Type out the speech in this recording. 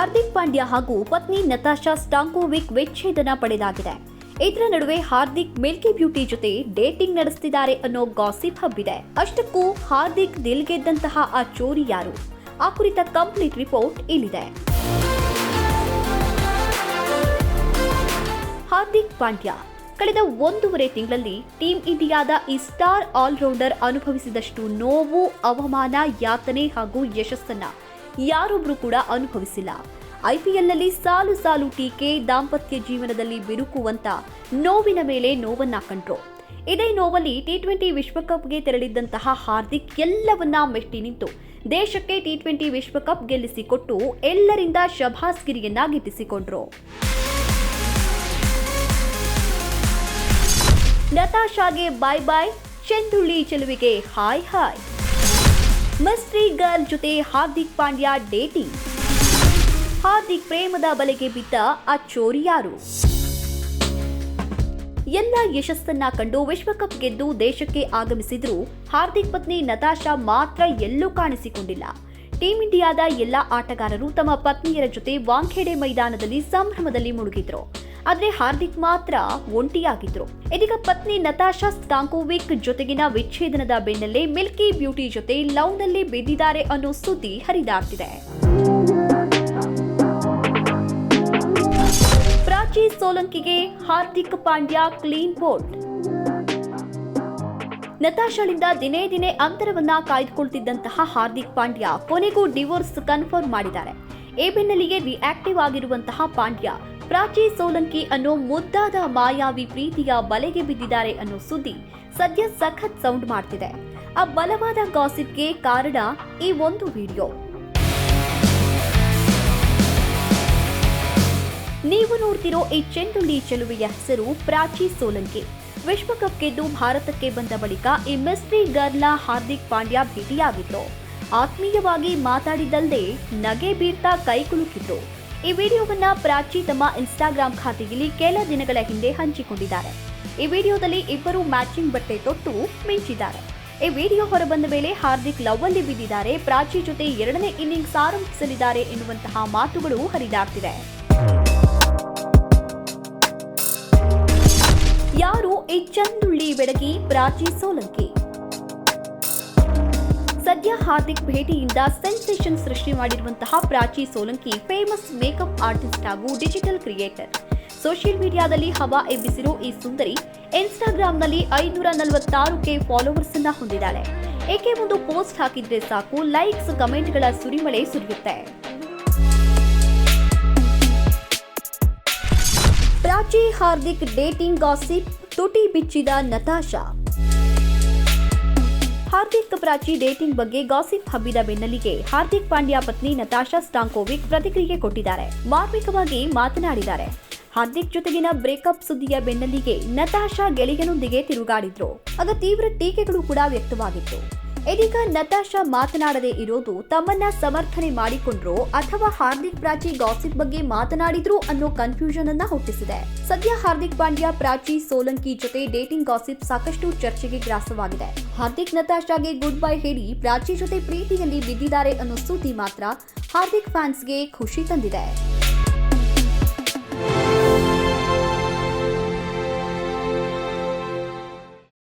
ಹಾರ್ದಿಕ್ ಪಾಂಡ್ಯ ಹಾಗೂ ಪತ್ನಿ ನತಾಶಾ ಸ್ಟಾಂಕೋವಿಕ್ ವಿಚ್ಛೇದನ ಪಡೆದಾಗಿದೆ. ಇದರ ನಡುವೆ ಹಾರ್ದಿಕ್ ಮಿಲ್ಕಿ ಬ್ಯೂಟಿ ಜೊತೆ ಡೇಟಿಂಗ್ ನಡೆಸ್ತಿದ್ದಾರೆ ಅನ್ನೋ ಗಾಸಿಪ್ ಹಬ್ಬಿದೆ. ಅಷ್ಟಕ್ಕೂ ಹಾರ್ದಿಕ್ ದಿಲ್ ಗೆದ್ದಂತಹ ಆ ಚೋರಿ ಯಾರು? ಆ ಕುರಿತ ಕಂಪ್ಲೀಟ್ ರಿಪೋರ್ಟ್ ಇಲ್ಲಿದೆ. ಹಾರ್ದಿಕ್ ಪಾಂಡ್ಯ. ಕಳೆದ ಒಂದೂವರೆ ತಿಂಗಳಲ್ಲಿ ಟೀಂ ಇಂಡಿಯಾದ ಈ ಸ್ಟಾರ್ ಆಲ್ರೌಂಡರ್ ಅನುಭವಿಸಿದಷ್ಟು ನೋವು, ಅವಮಾನ, ಯಾತನೆ ಹಾಗೂ ಯಶಸ್ಸನ್ನ ಯಾರೊಬ್ರು ಕೂಡ ಅನುಭವಿಸಿಲ್ಲ. ಐಪಿಎಲ್ನಲ್ಲಿ ಸಾಲು ಸಾಲು ಟೀಕೆ, ದಾಂಪತ್ಯ ಜೀವನದಲ್ಲಿ ಬಿರುಕುವಂತ ನೋವಿನ ಮೇಲೆ ನೋವನ್ನ ಕಂಡ್ರು. ಇದೇ ನೋವಲ್ಲಿ ಟಿ ಟ್ವೆಂಟಿ ವಿಶ್ವಕಪ್ಗೆ ತೆರಳಿದ್ದಂತಹ ಹಾರ್ದಿಕ್ ಎಲ್ಲವನ್ನ ಮೆಟ್ಟಿ ನಿಂತು ದೇಶಕ್ಕೆ ಟಿ ಟ್ವೆಂಟಿ ವಿಶ್ವಕಪ್ ಗೆಲ್ಲಿಸಿಕೊಟ್ಟು ಎಲ್ಲರಿಂದ ಶಭಾಸ್ಗಿರಿಯನ್ನ ಗಿಟ್ಟಿಸಿಕೊಂಡ್ರು. ನತಾಶಾಗೆ ಬಾಯ್ ಬಾಯ್ ಚೆಂದುಳ್ಳಿ ಚೆಲುವಿಗೆ ಹಾಯ್ ಹಾಯ್ ಮಿಸ್ಟ್ರಿ ಗರ್ಲ್ ಜೊತೆ ಹಾರ್ದಿಕ್ ಪಾಂಡ್ಯ ಡೇಟಿಂಗ್. ಹಾರ್ದಿಕ್ ಪ್ರೇಮದ ಬಲೆಗೆ ಬಿದ್ದ ಆ ಯಾರು? ಎಲ್ಲ ಯಶಸ್ಸನ್ನ ಕಂಡು ವಿಶ್ವಕಪ್ ಗೆದ್ದು ದೇಶಕ್ಕೆ ಆಗಮಿಸಿದ್ರು ಹಾರ್ದಿಕ್ ಪತ್ನಿ ನತಾಶಾ ಮಾತ್ರ ಎಲ್ಲೂ ಕಾಣಿಸಿಕೊಂಡಿಲ್ಲ. ಟೀಂ ಇಂಡಿಯಾದ ಎಲ್ಲ ಆಟಗಾರರು ತಮ್ಮ ಪತ್ನಿಯರ ಜೊತೆ ವಾಂಖೇಡೆ ಮೈದಾನದಲ್ಲಿ ಸಂಭ್ರಮದಲ್ಲಿ ಮುಳುಗಿದ್ರು. ಆದ್ರೆ ಹಾರ್ದಿಕ್ ಮಾತ್ರ ಒಂಟಿಯಾಗಿದ್ರು. ಇದೀಗ ಪತ್ನಿ ನತಾಶಾ ಸ್ಟಾಂಕೋವಿಕ್ ಜೊತೆಗಿನ ವಿಚ್ಛೇದನದ ಬೆನ್ನಲ್ಲೇ ಮಿಲ್ಕಿ ಬ್ಯೂಟಿ ಜೊತೆ ಲವ್ನಲ್ಲಿ ಬಿದ್ದಿದ್ದಾರೆ ಅನ್ನೋ ಸುದ್ದಿ ಹರಿದಾಡ್ತಿದೆ. ಪ್ರಾಚಿ ಸೋಲಂಕಿಗೆ ಹಾರ್ದಿಕ್ ಪಾಂಡ್ಯ ಕ್ಲೀನ್ ಬೋಲ್ಡ್ ನತಾಶಾಳಿಂದ ದಿನೇ ದಿನೇ ಅಂತರವನ್ನ ಕಾಯ್ದುಕೊಳ್ತಿದ್ದಂತಹ ಹಾರ್ದಿಕ್ ಪಾಂಡ್ಯ ಕೊನೆಗೂ ಡಿವೋರ್ಸ್ ಕನ್ಫರ್ಮ್ ಮಾಡಿದ್ದಾರೆ. ಈ ಬೆನ್ನಲ್ಲಿಗೆ ರಿಆಕ್ಟಿವ್ ಆಗಿರುವಂತಹ ಪಾಂಡ್ಯ, ಪ್ರಾಚಿ ಸೋಲಂಕಿ ಅನ್ನೋ ಮುದ್ದಾದ ಮಾಯಾವಿ ಪ್ರೀತಿಯ ಬಲೆಗೆ ಬಿದ್ದಿದ್ದಾರೆ ಅನ್ನೋ ಸುದ್ದಿ ಸದ್ಯ ಸಖತ್ ಸೌಂಡ್ ಮಾಡ್ತಿದೆ. ಆ ಬಲವಾದ ಗಾಸಿಪ್ಗೆ ಕಾರಣ ಈ ಒಂದು ವಿಡಿಯೋ ನೀವು ನೋಡ್ತಿರೋ ಈ ಚೆಂಡುಳ್ಳಿ ಚೆಲುವೆಯ ಹೆಸರು ಪ್ರಾಚಿ ಸೋಲಂಕಿ. ವಿಶ್ವಕಪ್ ಗೆದ್ದು ಭಾರತಕ್ಕೆ ಬಂದ ಬಳಿಕ ಗರ್ಲ ಹಾರ್ದಿಕ್ ಪಾಂಡ್ಯ ಭೇಟಿಯಾಗಿದ್ರು. ಆತ್ಮೀಯವಾಗಿ ಮಾತಾಡಿದ್ದಲ್ಲದೆ ನಗೆ ಬೀರ್ತಾ ಕೈಕುಲುಕಿದ್ರು ಈ ವಿಡಿಯೋವನ್ನ ಪ್ರಾಚಿ ತಮ್ಮ ಇನ್ಸ್ಟಾಗ್ರಾಮ್ ಖಾತೆಯಲ್ಲಿ ಕೆಲ ದಿನಗಳ ಹಿಂದೆ ಹಂಚಿಕೊಂಡಿದ್ದಾರೆ. ಈ ವಿಡಿಯೋದಲ್ಲಿ ಇಬ್ಬರು ಮ್ಯಾಚಿಂಗ್ ಬಟ್ಟೆ ತೊಟ್ಟು ಮಿಂಚಿದ್ದಾರೆ. ಈ ವಿಡಿಯೋ ಹೊರಬಂದ ಮೇಲೆ ಹಾರ್ದಿಕ್ ಲವ್ ಅಲ್ಲಿ ಬಿದ್ದಿದ್ದಾರೆ. ಪ್ರಾಚಿ ಜೊತೆ ಎರಡನೇ ಇನ್ನಿಂಗ್ಸ್ ಆರಂಭಿಸಲಿದ್ದಾರೆ ಎನ್ನುವಂತಹ ಮಾತುಗಳು ಹರಿದಾಡ್ತಿದೆ ಯಾರು ಈ ಚಂದುಳ್ಳಿ ಬೆಡಗಿ ಪ್ರಾಚಿ ಸೋಲಂಕಿ. ಸದ್ಯ ಹಾರ್ದಿಕ್ ಭೇಟಿಯಿಂದ ಸೆನ್ಸೇಷನ್ ಸೃಷ್ಟಿ ಮಾಡಿರುವಂತಹ Prachi Solanki famous makeup artist ಹಾಗೂ ಡಿಜಿಟಲ್ ಕ್ರಿಯೇಟರ್. ಸೋಷಿಯಲ್ ಮೀಡಿಯಾದಲ್ಲಿ ಹವಾ ಎಬ್ಬಿಸಿರೋ ಈ ಸುಂದರಿ ಇನ್ಸ್ಟಾಗ್ರಾಂನಲ್ಲಿ ಐನೂರ ನಲವತ್ತಾರು ಕೆ ಫಾಲೋವರ್ಸ್ ಅನ್ನ ಹೊಂದಿದ್ದಾಳೆ. ಏಕೆ ಒಂದು ಪೋಸ್ಟ್ ಹಾಕಿದ್ರೆ ಸಾಕು ಲೈಕ್ಸ್ ಕಮೆಂಟ್ಗಳ ಸುರಿಮಳೆ ಸುರಿಯುತ್ತೆ. ಪ್ರಾಚಿ ಹಾರ್ದಿಕ್ ಡೇಟಿಂಗ್ ಗಾಸಿಪ್ ತುಟಿ ಬಿಚ್ಚಿದ ನತಾಶಾ. ಹಾರ್ದಿಕ್ ಪ್ರಾಚಿ ಡೇಟಿಂಗ್ ಬಗ್ಗೆ ಗಾಸಿಪ್ ಹಬ್ಬಿದ ಬೆನ್ನಲ್ಲಿಗೆ ಹಾರ್ದಿಕ್ ಪಾಂಡ್ಯ ಪತ್ನಿ ನತಾಶಾ ಸ್ಟಾಂಕೋವಿಕ್ ಪ್ರತಿಕ್ರಿಯೆ ಕೊಟ್ಟಿದ್ದಾರೆ. ಮಾರ್ಮಿಕವಾಗಿ ಮಾತನಾಡಿದ್ದಾರೆ. ಹಾರ್ದಿಕ್ ಜೊತೆಗಿನ ಬ್ರೇಕಪ್ ಸುದ್ದಿಯ ಬೆನ್ನಲ್ಲಿಗೆ ನತಾಶಾ ಗೆಳೆಯನೊಂದಿಗೆ ತಿರುಗಾಡಿದ್ರು. ಆಗ ತೀವ್ರ ಟೀಕೆಗಳು ಕೂಡ ವ್ಯಕ್ತವಾಗಿತ್ತು. ಇದೀಗ ನತಾಶಾ ಮಾತನಾಡದೇ ಇರೋದು ತಮ್ಮನ್ನ ಸಮರ್ಥನೆ ಮಾಡಿಕೊಂಡ್ರೋ ಅಥವಾ ಹಾರ್ದಿಕ್ ಪ್ರಾಚಿ ಗಾಸಿಪ್ ಬಗ್ಗೆ ಮಾತನಾಡಿದ್ರು ಅನ್ನೋ ಕನ್ಫ್ಯೂಷನ್ ಅನ್ನ ಹುಟ್ಟಿಸಿದೆ. ಸದ್ಯ ಹಾರ್ದಿಕ್ ಪಾಂಡ್ಯ ಪ್ರಾಚಿ ಸೋಲಂಕಿ ಜೊತೆ ಡೇಟಿಂಗ್ ಗಾಸಿಪ್ ಸಾಕಷ್ಟು ಚರ್ಚೆಗೆ ಗ್ರಾಸವಾಗಿದೆ. ಹಾರ್ದಿಕ್ ನತಾಶಾಗೆ ಗುಡ್ ಬೈ ಹೇಳಿ ಪ್ರಾಚಿ ಜೊತೆ ಪ್ರೀತಿಯಲ್ಲಿ ಬಿದ್ದಿದ್ದಾರೆ ಅನ್ನೋ ಸುದ್ದಿ ಮಾತ್ರ ಹಾರ್ದಿಕ್ ಫ್ಯಾನ್ಸ್ಗೆ ಖುಷಿ ತಂದಿದೆ.